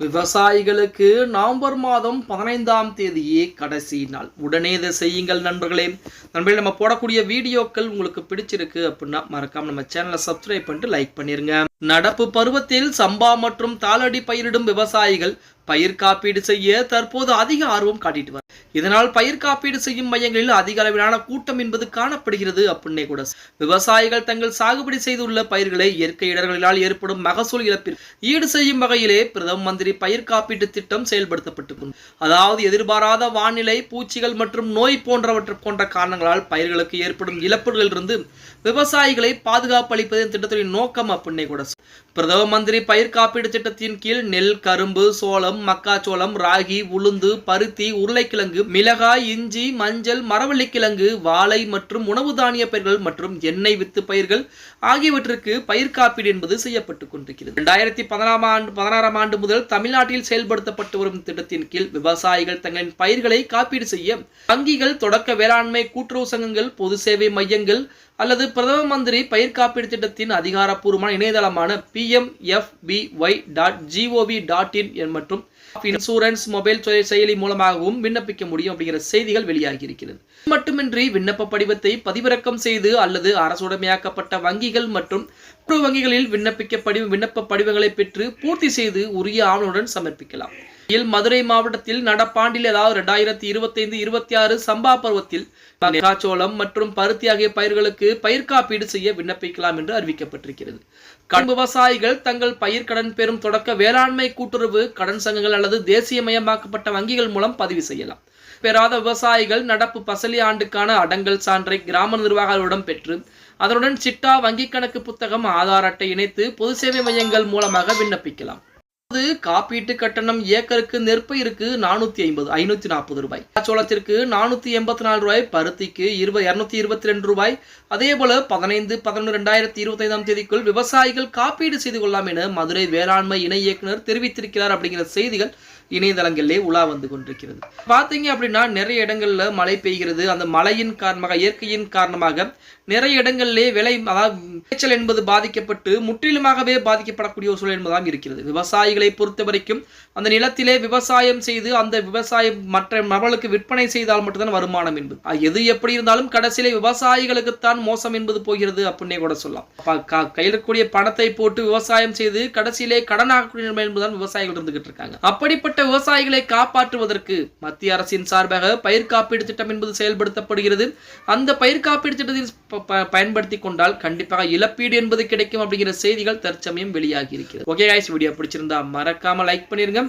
விவசாயிகளுக்கு நவம்பர் மாதம் பதினைந்தாம் தேதியே கடைசி நாள். உடனே இதை செய்யுங்கள் நண்பர்களே. நண்பர்களே நம்ம போடக்கூடிய வீடியோக்கள் உங்களுக்கு பிடிச்சிருக்கு அப்படின்னா மறக்காம நம்ம சேனலை சப்ஸ்கிரைப் பண்ணிட்டு லைக் பண்ணிருங்க. நடப்பு பருவத்தில் சம்பா மற்றும் தாளடி பயிரிடும் விவசாயிகள் பயிர் காப்பீடு செய்ய தற்போது அதிக ஆர்வம் காட்டிட்டு வர இதனால் பயிர் காப்பீடு செய்யும் மையங்களில் அதிக அளவிலான கூட்டம் என்பது காணப்படுகிறது அப்படின்னே கூட. விவசாயிகள் தங்கள் சாகுபடி செய்துள்ள பயிர்களை இயற்கை இடர்களால் ஏற்படும் மகசூல் இழப்பில் ஈடு செய்யும் வகையிலே பிரதம மந்திரி பயிர் காப்பீட்டு திட்டம் செயல்படுத்தப்பட்டு அதாவது எதிர்பாராத வானிலை பூச்சிகள் மற்றும் நோய் போன்றவற்றை போன்ற காரணங்களால் பயிர்களுக்கு ஏற்படும் இழப்புகளிலிருந்து விவசாயிகளை பாதுகாப்பு அளிப்பது இந்த திட்டத்தின் நோக்கம் அப்படின்னே கூட. பிரதம மந்திரி பயிர் காப்பீடு திட்டத்தின் கீழ் நெல் கரும்பு சோளம் மக்காச்சோளம் ராகி உளுந்து பருத்தி உருளைக்கிழங்கு மிளகாய் இஞ்சி மஞ்சள் மரவள்ளிக்கிழங்கு வாழை மற்றும் உணவு தானிய பயிர்கள் மற்றும் எண்ணெய் வித்து பயிர்கள் ஆகியவற்றிற்கு பயிர் காப்பீடு என்பது செய்யப்பட்டுக் கொண்டிருக்கிறது. இரண்டாயிரத்தி பதினாறாம் ஆண்டு பதினாறாம் ஆண்டு முதல் தமிழ்நாட்டில் செயல்படுத்தப்பட்டு வரும் திட்டத்தின் கீழ் விவசாயிகள் தங்களின் பயிர்களை காப்பீடு செய்ய வங்கிகள் தொடக்க வேளாண்மை கூட்டுறவு சங்கங்கள் பொது சேவை மையங்கள் அல்லது பிரதம மந்திரி பயிர் காப்பீடு திட்டத்தின் அதிகாரப்பூர்வமான இணையதளமான PMFBY dot gov dot in மற்றும் இன்சூரன்ஸ் மொபைல் செயலி மூலமாகவும் விண்ணப்பிக்க முடியும் அப்படிங்கிற செய்திகள் வெளியாகி இருக்கிறது மட்டுமின்றி விண்ணப்ப படிவத்தை பதிவிறக்கம் செய்து அல்லது அரசுடைமையாக்கப்பட்ட வங்கிகள் மற்றும் கூட்டுறவு வங்கிகளில் விண்ணப்பிக்க படி விண்ணப்ப படிவங்களை பெற்று பூர்த்தி செய்து உரிய ஆவணத்துடன் சமர்ப்பிக்கலாம். மதுரை மாவட்டத்தில் நடப்பாண்டில் அதாவது ரெண்டாயிரத்தி இருபத்தைந்து இருபத்தி ஆறு சம்பா பருவத்தில் காச்சோளம் மற்றும் பருத்தி ஆகிய பயிர்களுக்கு பயிர் காப்பீடு செய்ய விண்ணப்பிக்கலாம் என்று அறிவிக்கப்பட்டிருக்கிறது. கடன் விவசாயிகள் தங்கள் பயிர் கடன் பெறும் தொடக்க வேளாண்மை கூட்டுறவு கடன் சங்கங்கள் அல்லது தேசியமயமாக்கப்பட்ட வங்கிகள் மூலம் பதிவு செய்யலாம். பெறாத விவசாயிகள் நடப்பு பசலி ஆண்டுக்கான அடங்கல் சான்றை கிராம நிர்வாகிகளிடம் பெற்று அதனுடன் சிட்டா வங்கிக் கணக்கு புத்தகம் ஆதார் அட்டை இணைத்து பொது சேவை மையங்கள் மூலமாக விண்ணப்பிக்கலாம். அதாவது காப்பீட்டு கட்டணம் ஏக்கருக்கு நெற்பயிருக்கு நானூத்தி ஐம்பது ஐநூத்தி நாற்பது ரூபாய். சோளத்திற்கு நானூத்தி எண்பத்தி நாலு ரூபாய் பருத்திக்கு இருபது இருநூத்தி இருபத்தி ரெண்டு ரூபாய். அதே போல பதினைந்து பதினொன்று ரெண்டாயிரத்தி இருபத்தி ஐந்தாம் தேதிக்குள் விவசாயிகள் காப்பீடு செய்து கொள்ளலாம் என மதுரை வேளாண்மை இணை இயக்குனர் தெரிவித்திருக்கிறார் அப்படிங்கிற செய்திகள் இணையதளங்களிலே உலா வந்து கொண்டிருக்கிறது. பார்த்தீங்க அப்படின்னா நிறைய இடங்கள்ல மழை பெய்கிறது. அந்த மழையின் காரணமாக இயற்கையின் காரணமாக நிறைய இடங்களிலே விலை அதாவது விளைச்சல் என்பது பாதிக்கப்பட்டு முற்றிலுமாகவே பாதிக்கப்படக்கூடிய ஒரு சூழல் என்பதாம் இருக்கிறது. விவசாயிகளை பொறுத்த வரைக்கும் அந்த நிலத்திலே விவசாயம் செய்து அந்த விவசாயம் மற்ற நபர்களுக்கு விற்பனை செய்தால் மட்டும்தான் வருமானம் என்பது. எது எப்படி இருந்தாலும் கடைசியிலே விவசாயிகளுக்குத்தான் மோசம் என்பது போகிறது அப்படின்னே கூட சொல்லலாம். அப்ப க- கையில் இருக்கக்கூடிய பணத்தை போட்டு விவசாயம் செய்து கடைசியிலே கடனாகக்கூடிய நிலைமை என்பதுதான் விவசாயிகள் இருந்துகிட்டு இருக்காங்க. அப்படிப்பட்ட விவசாயிகளை காப்பாற்றுவதற்கு மத்திய அரசின் சார்பாக பயிர் காப்பீடு திட்டம் என்பது செயல்படுத்தப்படுகிறது. அந்த பயிர் காப்பீடு திட்டத்தில் பயன்படுத்தி கொண்டால் கண்டிப்பாக இழப்பீடு என்பது கிடைக்கும் அப்படிங்கிற செய்திகள் தற்சமயம் வெளியாகி இருக்கிறது. ஓகே guys வீடியோ பிடிச்சிருந்தா மறக்காம லைக் பண்ணிருங்க.